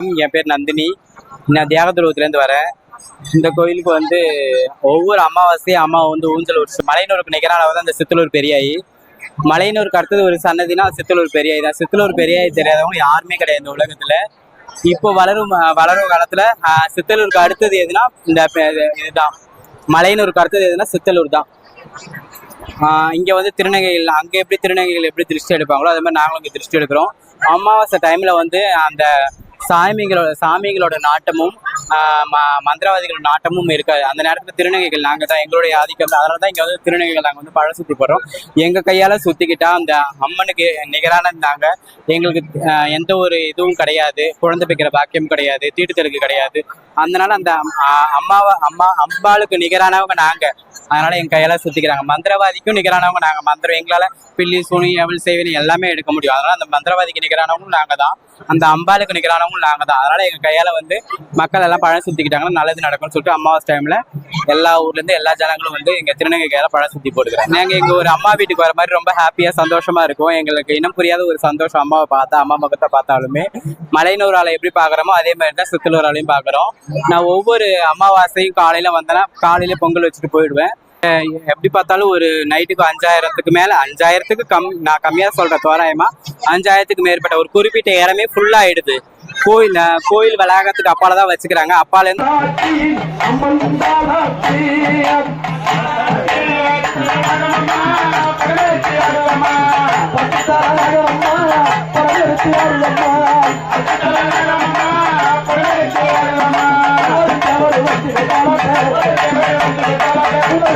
என் பேர் நந்தினி. நான் தியாகதுருவத்துலேருந்து வரேன். இந்த கோயிலுக்கு வந்து ஒவ்வொரு அமாவாசையும் அம்மா வந்து ஊஞ்சல் ஒரு மலையனூருக்கு நிகரான வந்து அந்த சித்தலூர் பெரியாயி. மலையனூருக்கு அடுத்தது ஒரு சன்னதினா சித்தலூர் பெரியாய் தான். சித்தலூர் பெரியாய் தெரியாதவங்க யாருமே கிடையாது இந்த உலகத்துல. இப்போ வளரும் வளரும் காலத்துல சித்தலூருக்கு அடுத்தது எதுனா இந்த இதுதான். மலையனூருக்கு அடுத்தது எதுனா சித்தலூர் தான். ஆஹ் இங்க வந்து திருநங்கைகள் அங்க எப்படி திருநங்கைகள் எப்படி திருஷ்டி எடுப்பாங்களோ அதே மாதிரி நாங்களும் இங்க திருஷ்டி எடுக்கிறோம். அமாவாசை டைம்ல வந்து அந்த சாமிகளோட சாமிகளோட நாட்டமும் ஆஹ் ம- மந்திரவாதிகளோட நாட்டமும் இருக்காது அந்த நேரத்துல திருநங்கைகள் நாங்க தான் எங்களுடைய ஆதிக்கம் தான். அதனால தான் இங்க வந்து திருநங்கைகள் நாங்க வந்து பழசு சுத்தி போடுறோம் எங்க கையால சுத்திக்கிட்டா அந்த அம்மனுக்கு நிகரான நாங்க எங்களுக்கு எந்த ஒரு இதுவும் கிடையாது. குழந்தை பிக்கிற பாக்கியம் கிடையாது. தீட்டுத்தலுக்கு கிடையாது. அதனால அந்த அம்மாவை அம்மா அம்பாளுக்கு நிகரானவங்க நாங்க. அதனால எங்க கையால சுத்திக்கிறாங்க. மந்திரவாதிக்கும் நிகரானவங்க நாங்க. மந்திரம் எங்களால பில்லி சுனி அவள் செய்வனி எல்லாமே எடுக்க முடியும். அதனால அந்த மந்திரவாதிக்கு நிகரானவங்களும் நாங்க தான். அந்த அம்பாளுக்கு நிகரானவங்களும் நாங்க தான். அதனால எங்க கையால வந்து மக்கள் எல்லாம் பழம் சுத்திக்கிட்டாங்கன்னா நல்லது நடக்கும்னு சொல்லிட்டு அம்மாவாசை டைம்ல எல்லா ஊர்ல இருந்து எல்லா ஜனங்களும் வந்து எங்க திருநங்கை பழம் சுத்தி போட்டுக்கிறேன் நாங்க எங்க ஒரு அம்மா வீட்டுக்கு வர மாதிரி ரொம்ப ஹாப்பியா சந்தோஷமா இருக்கும். எங்களுக்கு இனம் புரியாத ஒரு சந்தோஷம் அம்மாவை பார்த்தா அம்மா முகத்தை பார்த்தாலுமே. மலையினூர் ஆளை எப்படி பாக்குறோமோ அதே மாதிரி தான் சுத்தலூர் ஆளையும் பாக்குறோம் நான் ஒவ்வொரு அமாவாசையும் காலையில வந்தேன்னா காலையில பொங்கல் வச்சுட்டு போயிடுவேன். எப்படி பார்த்தாலும் ஒரு நைட்டுக்கு அஞ்சாயிரத்துக்கு மேல அஞ்சாயிரத்துக்கு கம் நான் கம்மியா சொல்றேன் தோராயமா. அஞ்சாயிரத்துக்கு மேற்பட்ட ஒரு குறிப்பிட்ட இடமே ஃபுல்லா ஆயிடுது. கோயில் கோயில் வளாகத்துக்கு அப்பால தான் வச்சுக்கிறாங்க அப்பால இருந்து